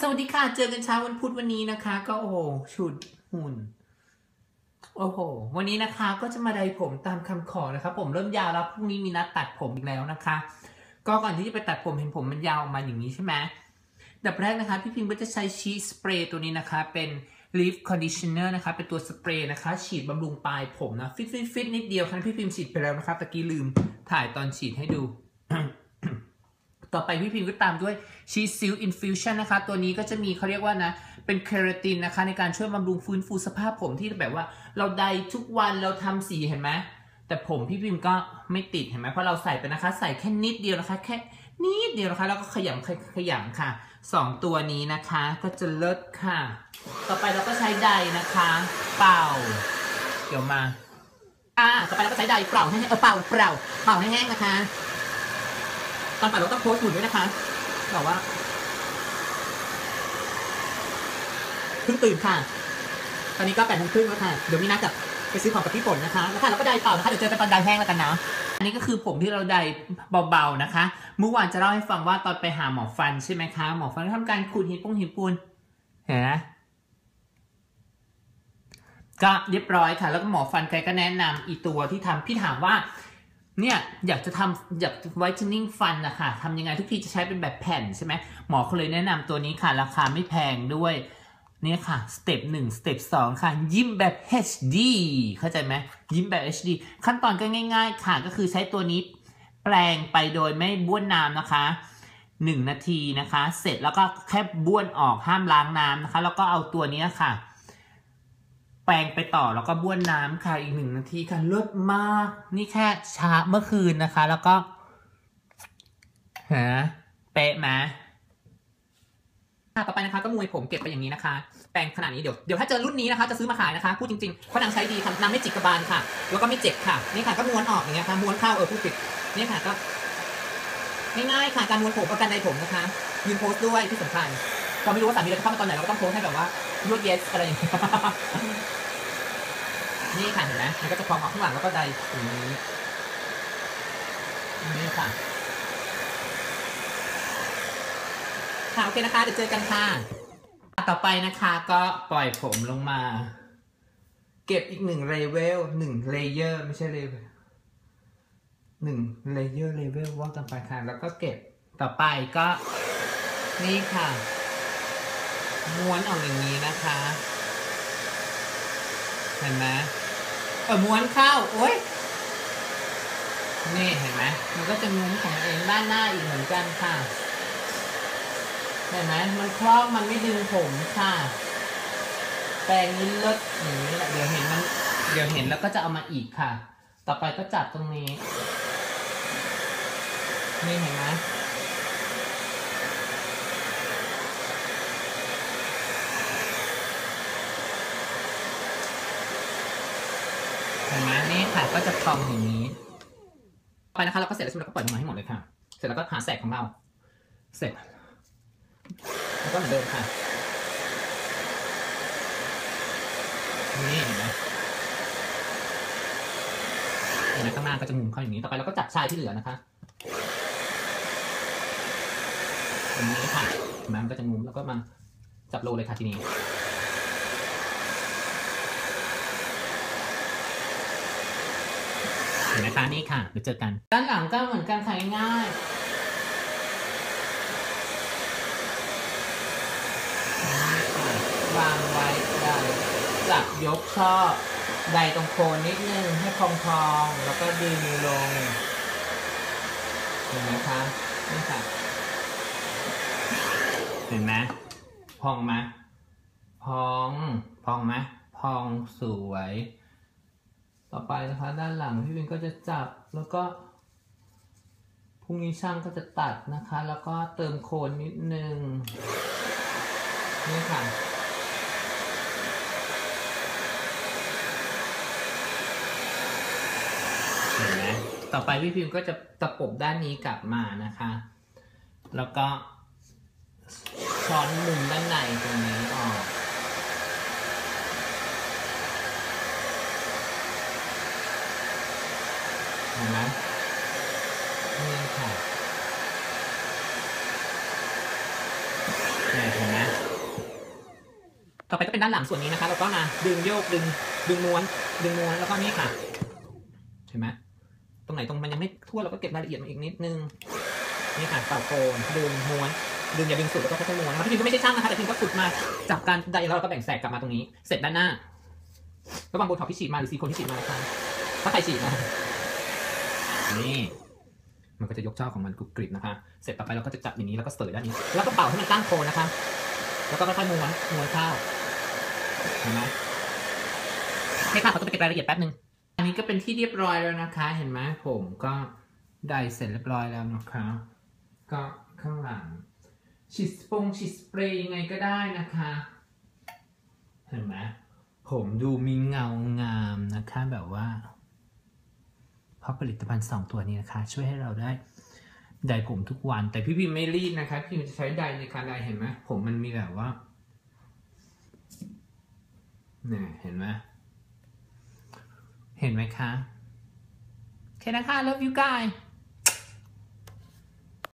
สวัสดีค่ะ เจอกันเช้าวันพุธวันนี้นะคะ ก็โอ้โหชุดหุ่น โอ้โห วันนี้นะคะก็จะมาไดผมตามคำขอนะคะ ผมเริ่มยาวแล้วพรุ่งนี้มีนัดตัดผมอีกแล้วนะคะ ก็ก่อนที่จะไปตัดผมเห็นผมมันยาวออกมาอย่างนี้ใช่ไหมดับแรกนะคะ พี่พิมพ์ก็จะใช้ชีสสเปรย์ตัวนี้นะคะ เป็น leaf conditioner นะคะ เป็นตัวสเปรย์นะคะ ฉีดบำรุงปลายผมนะ ฟิตฟิตฟิตนิดเดียวค่ะพี่พิมพ์ฉีดไปแล้วนะคะตะกี้ลืมถ่ายตอนฉีดให้ดู ต่อไปพี่พิมพ์ก็ตามด้วยชีสซิลอินฟิวชั่นนะคะ ตัวนี้ก็จะมีเขาเรียกว่านะ เป็นเคราตินนะคะ ในการช่วยบำรุงฟื้นฟูสภาพผมที่แบบว่า เราใดทุกวันเราทำสีเห็นไหมแต่ผมพี่พิมพ์ก็ไม่ติดเห็นไหมเพราะเราใส่ไปนะคะ ใส่แค่นิดเดียวนะคะ แค่นิดเดียวนะคะ แล้วก็ขยำขยขยำค่ะสองตัวนี้นะคะก็จะเลิศค่ะ ต่อไปเราก็ใช้ใดนะคะ เป่า เดี๋ยวมาอ่าต่อไปเราก็ใช้ใดเป่าให้แห้งเออเป่าเป่าเป่าให้แห้งนะคะ ตอนป่าเราต้องโพสต์หุ่นด้วยนะคะบอกว่าเพิ่งตื่นค่ะ ตอนนี้ก็แปดโมงครึ่งแล้วค่ะ เดี๋ยวมีนัดกับไปซื้อของกับพี่ฝนนะคะ แล้วค่ะเราก็ไดเป่านะคะ เดี๋ยวเจอกันตอนไดแห้งแล้วกันนะ อันนี้ก็คือผมที่เราไดเบาๆนะคะ เมื่อวานจะเล่าให้ฟังว่าตอนไปหาหมอฟันใช่ไหมคะ หมอฟันทำการขูดหินปุ้งหินปูน เห็นไหมก็เรียบร้อยค่ะ แล้วก็หมอฟันแกก็แนะนำอีตัวที่ทำพี่ถามว่า เนี่ยอยากจะทำอยากไวท์เทนนิ่งฟันนะคะทำยังไงทุกทีจะใช้เป็นแบบแผ่นใช่ไหมหมอเขาเลยแนะนำตัวนี้ค่ะ ราคาไม่แพงด้วยเนี่ยค่ะสเต็ปหนึ่งสเต็ปสองค่ะ ยิ้มแบบ HD เข้าใจไหมยิ้มแบบ HD ขั้นตอนก็ง่าย ๆ ค่ะ ก็คือใช้ตัวนี้แปลงไปโดยไม่บ้วนน้ำนะคะหนึ่งนาทีนะคะ เสร็จแล้วก็แค่บ้วนออกห้ามล้างน้ำนะคะ แล้วก็เอาตัวนี้ค่ะ แปรงไปต่อแล้วก็บ้วนน้ำค่ะอีกหนึ่งนาทีค่ะเลิศมาก นี่แค่ช้าเมื่อคืนนะคะ แล้วก็ฮะเป๊ะไหมต่อไปนะคะก็มวยผมเก็บไปอย่างนี้นะคะ แปรงขนาดนี้เดี๋ยวเดี๋ยวถ้าเจอรุ่นนี้นะคะ จะซื้อมาขายนะคะพูดจริงๆเพราะนางใช้ดีทำนางไม่จิกกระบาลค่ะ แล้วก็ไม่เจ็บค่ะนี่ค่ะก็ม้วนออกอย่างเงี้ยค่ะม้วนเข้าเออพูดผิดนี่ค่ะก็ง่ายๆค่ะการม้วนผมกับการใดผมนะคะยืนโพสต์ด้วยที่สำคัญ เราไม่รู้ว่าสามีเราจะเข้ามาตอนไหนเราก็ต้องโพสให้แบบว่ายวดเยสอะไรอย่างเงี้ยนี่ค่ะเห็นไหมมันก็จะพองออกข้างหลังแล้วก็ใดอย่างนี้นี่ค่ะค่ะโอเคนะคะเดี๋ยวเจอกันค่ะ ต่อไปนะคะก็ปล่อยผมลงมา เก็บอีกหนึ่งเลเวลหนึ่งเลเยอร์ไม่ใช่เลเวลหนึ่งเลเยอร์เลเวลว่ากันไปค่ะแล้วก็เก็บต่อไปก็นี่ค่ะ ม้วนออกอย่างนี้นะคะ เห็นไหมเออม้วนเข้าโอ๊ยนี่เห็นไหมมันก็จะม้วนของเองด้านหน้าอีกเหมือนกันค่ะ เห็นไหมมันคล่องมันไม่ดึงผมค่ะ แปรงนี้เลิศอย่างนี้แหละเดี๋ยวเห็นมัน เดี๋ยวเห็นแล้วก็จะเอามาอีกค่ะ ต่อไปก็จับตรงนี้ นี่เห็นไหม ห็นไหมนี่ค่ะก็จะพองอย่างนี้ ไปนะคะเราก็เสร็จแล้วใช่ไหมเราก็ปล่อยลงมาให้หมดเลยค่ะ เสร็จแล้วก็หาแสกของเรา เสร็จ แล้วก็เหมือนเดิมค่ะ นี่เห็นไหมเห็นไหมข้างหน้าก็จะมุมเข้าอย่างนี้ ต่อไปเราก็จับชายที่เหลือนะคะอย่างนี้ค่ะมันก็จะมุมแล้วก็มาจับโลเลยค่ะทีนี้ ห็นไหมคะนี่ค่ะเดี๋ยวเจอกัน ด้านหลังก็เหมือนกันค่ะง่ายๆวางไว้ได้จับยกช่อใดตรงโคนนิดนึงให้พองๆ แล้วก็ดึงลงเห็นไหมคะนี่ค่ะ เห็นไหมพองไหมพอง พองไหมพองสวย ต่อไปนะคะ ด้านหลังพี่วินก็จะจับแล้วก็พรุ่งนี้ช่างก็จะตัดนะคะ แล้วก็เติมโคนนิดนึงนี่ค่ะเห็นไหมต่อไปพี่พิมก็จะตะปบด้านนี้กลับมานะคะ แล้วก็ช้อนมุมด้านในตรงนี้ออก เห็นไหมนี่ค่ะเนี่ยเห็นไหมต่อไปก็เป็นด้านหลังส่วนนี้นะคะแล้วก็มาดึงโยกดึงดึงม้วน ดึงม้วนแล้วก็นี่ค่ะ เห็นไหมตรงไหนตรงมันยังไม่ทั่วเราก็เก็บรายละเอียดมาอีกนิดนึงนี่ค่ะเป่าโคนดึงม้วนดึงอย่าดึงสุดแล้วก็ค่อยๆม้วนนะคะพี่พิมก็ไม่ใช่ช่างนะคะแต่พิมก็ฝึกมาจากการไดแล้วเราก็แบ่งแสกกลับมาตรงนี้ เสร็จด้านหน้าระหว่างโบท็อกซ์ที่ฉีดมาหรือซีโคนที่ฉีดมานะคะถ้าใครฉีดนะ นี่มันก็จะยกช่อของมันกรุบกริบนะคะ เสร็จต่อไปเราก็จะจับอย่างนี้แล้วก็เสยด้านนี้ แล้วก็เป่าให้มันตั้งโคนนะคะ แล้วก็ค่อยๆม้วนม้วนข้าวเห็นไหมโอเคค่ะเราจะไปเก็บรายละเอียดแป๊บนึง อันนี้ก็เป็นที่เรียบร้อยแล้วนะคะ เห็นไหมผมก็ได้เสร็จเรียบร้อยแล้วนะคะ ก็ข้างหลังฉีดสปงฉีดสเปรย์ยังไงก็ได้นะคะ เห็นไหมผมดูมีเงางามนะคะแบบว่า ราะผลิตภัณฑ์สองตัวนี้นะคะ ช่วยให้เราได้ไดผมทุกวัน แต่พี่พิมไม่รีดนะคะพี่พิมจะใช้ไดในการไดเห็นไหมผมมันมีแบบว่าเนี่ยเห็นไหมเห็นไหมคะ โอเคนะคะ love you guys